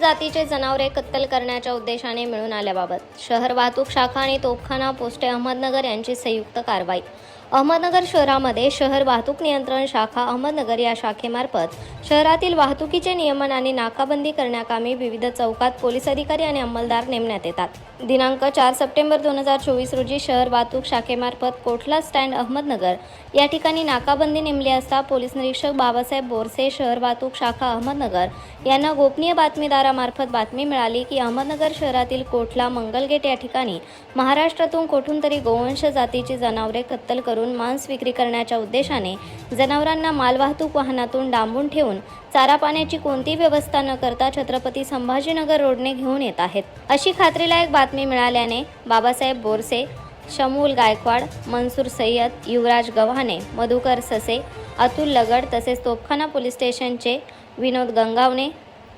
जातीचे जनावरे कत्तल करण्याच्या उद्देशाने मिळून आल्याबाबत शहर वाहतूक शाखा आणि तोफखाना पोस्टे अहमदनगर यांची संयुक्त कारवाई अहमदनगर शहरामध्ये शहर वाहतूक नियंत्रण शाखा अहमदनगर या शाखेमार्फत शहरातील वाहतुकीचे नियमन आणि नाकाबंदी करण्याकामी विविध चौकात पोलीस अधिकारी आणि अंमलदार नेमण्यात येतात. दिनांक चार सप्टेंबर दोन हजार चोवीस रोजी शहर वाहतूक शाखेमार्फत कोठला स्टँड अहमदनगर या ठिकाणी नाकाबंदी नेमली असता पोलीस निरीक्षक बाबासाहेब बोरसे शहर वाहतूक शाखा अहमदनगर यांना गोपनीय बातमीदारामार्फत बातमी मिळाली की अहमदनगर शहरातील कोठला मंगलगेट या ठिकाणी महाराष्ट्रातून कोठून तरी गोवंश जातीची जनावरे कत्तल करून मांस विक्री करण्याच्या उद्देशाने जनावरांना मालवाहतूक वाहनातून डांबून ठेवून चारा पाण्याची कोणतीही व्यवस्था न करता छत्रपती संभाजीनगर रोडने घेऊन येत आहेत. अशी खात्रीलायक बातमी मिळाल्याने बाबासाहेब बोरसे शमूल गायकवाड मनसूर सय्यद युवराज गव्हाणे मधुकर ससे अतुल लगड तसेच तोफखाना पोलीस स्टेशनचे विनोद गंगावणे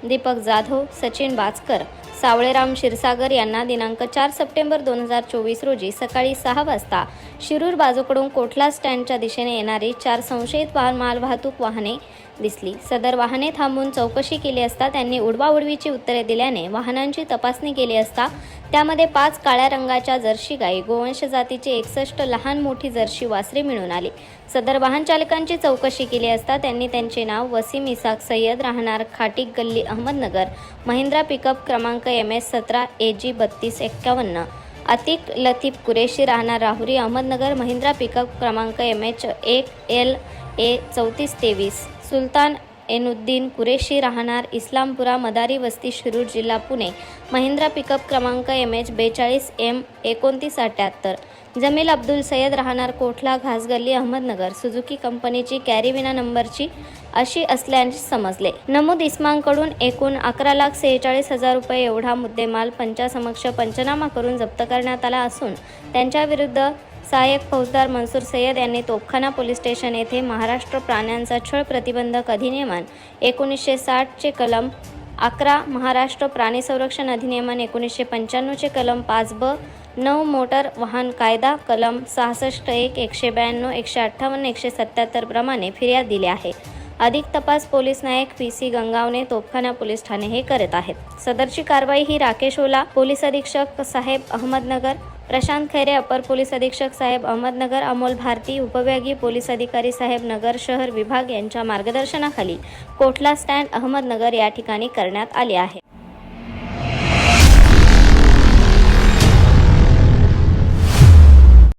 दीपक जाधव सचिन बाचकर सावळेराम क्षीरसागर यांना दिनांक चार सप्टेंबर दोन हजार चोवीस रोजी सकाळी सहा वाजता शिरूर बाजूकडून कोठला स्टँडच्या दिशेने येणारी चार संशयित वाहन मालवाहतूक वाहने दिसली. सदर वाहने थांबून चौकशी केली असता त्यांनी उडवाउडवीची उत्तरे दिल्याने वाहनांची तपासणी केली असता त्यामध्ये पाच काळ्या रंगाच्या जर्शी गाई गोवंश जातीची एकसष्ट लहान मोठी जर्शी वासरे मिळून आली. सदर वाहन चालकांची चौकशी केली असता त्यांनी त्यांचे नाव वसीम इसाक सय्यद राहणार खाटीक गल्ली अहमदनगर महिंद्रा पिकअप क्रमांक एम एस सतरा ए जी बत्तीस एक्कावन्न. अतिक लतीफ कुरेशी राहणार राहुरी अहमदनगर महिंद्रा पिकअप क्रमांक एम एच एक एल ए चौतीस तेवीस. सुलतान एनुद्दीन कुरेशी राहणार इस्लामपुरा मदारी वस्ती शिरूर जिल्हा पुणे. महिंद्रा पिकअप क्रमांक एम एच बेचाळीस एम एकोणतीस अठ्याहत्तर. जमील अब्दुल सय्यद राहणार कोठला घासगल्ली अहमदनगर. सुझुकी कंपनीची कॅरीविना नंबरची अशी असल्याचे समजले. नमूद इस्मांकडून एकूण अकरा लाख सेहेचाळीस हजार रुपये एवढा मुद्देमाल पंचासमक्ष पंचनामा करून जप्त करण्यात आला असून त्यांच्याविरुद्ध सहाय्यक फौजदार मनसूर सय्यद यांनी तोफखाना पोलीस स्टेशन येथे महाराष्ट्र प्राण्यांचा छळ प्रतिबंधक अधिनियमन एकोणीसशे साठचे कलम अकरा महाराष्ट्र प्राणी संरक्षण अधिनियमन एकोणीसशे पंच्याण्णवचे कलम पाच ब नऊ मोटर वाहन कायदा कलम सहासष्ट एक एकशे ब्याण्णव एकशे अठ्ठावन्न एकशे सत्याहत्तर प्रमाणे फिर्याद दिली आहे. अधिक तपास पोलीस नायक P C Gangawane Topkhana police Thane हे करत आहेत. सदरची कारवाई ही राकेश ओला पोलीस अधीक्षक साहेब अहमदनगर प्रशांत खैरे अपर पोलीस अधीक्षक साहेब अहमदनगर अमोल भारती उपविभागीय पोलीस अधिकारी साहेब नगर शहर विभाग यांच्या मार्गदर्शनाखाली कोठला स्टँड अहमदनगर या ठिकाणी करण्यात आले आहे?